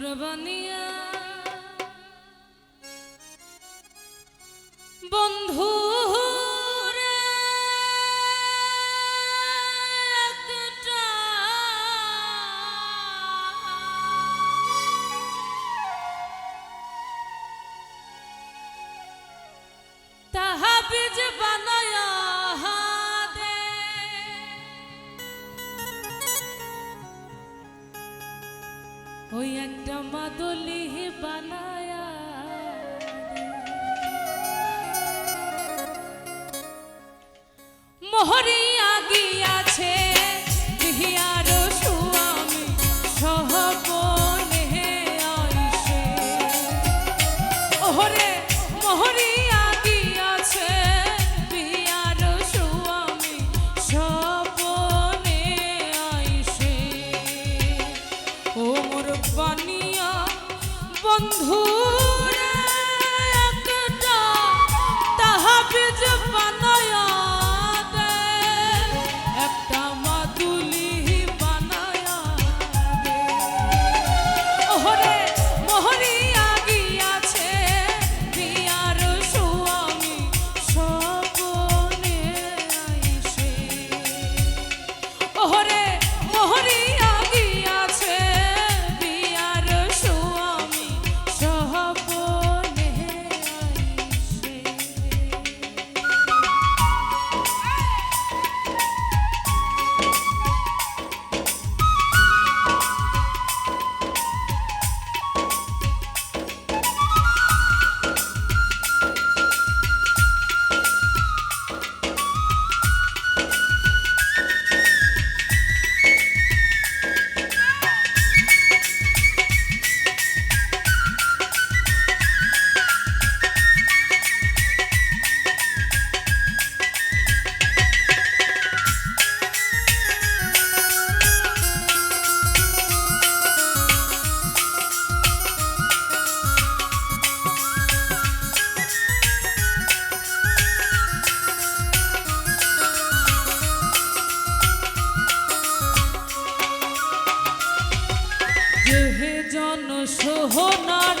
মোর বানিয়া বন্ধু मादोली बनाया मोहरी বন্ধু। সোহনার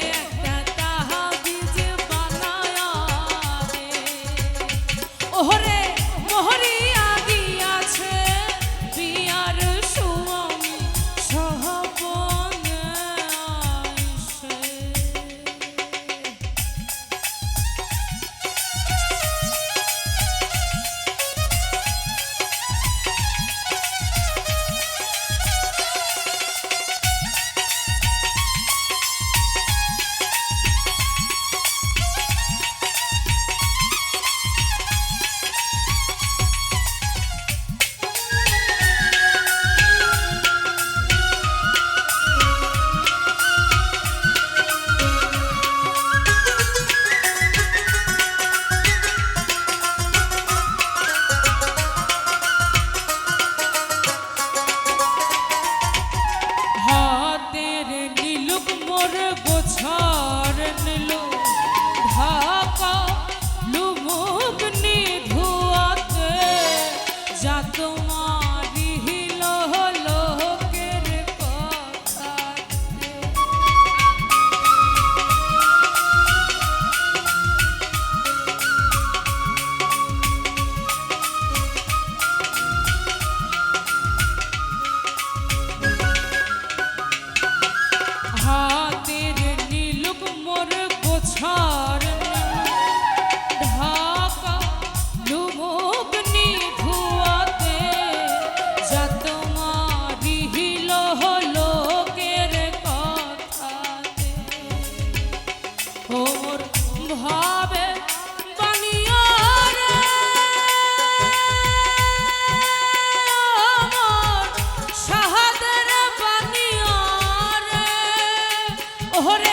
হবে সাহাদের বানিয়রে ওরে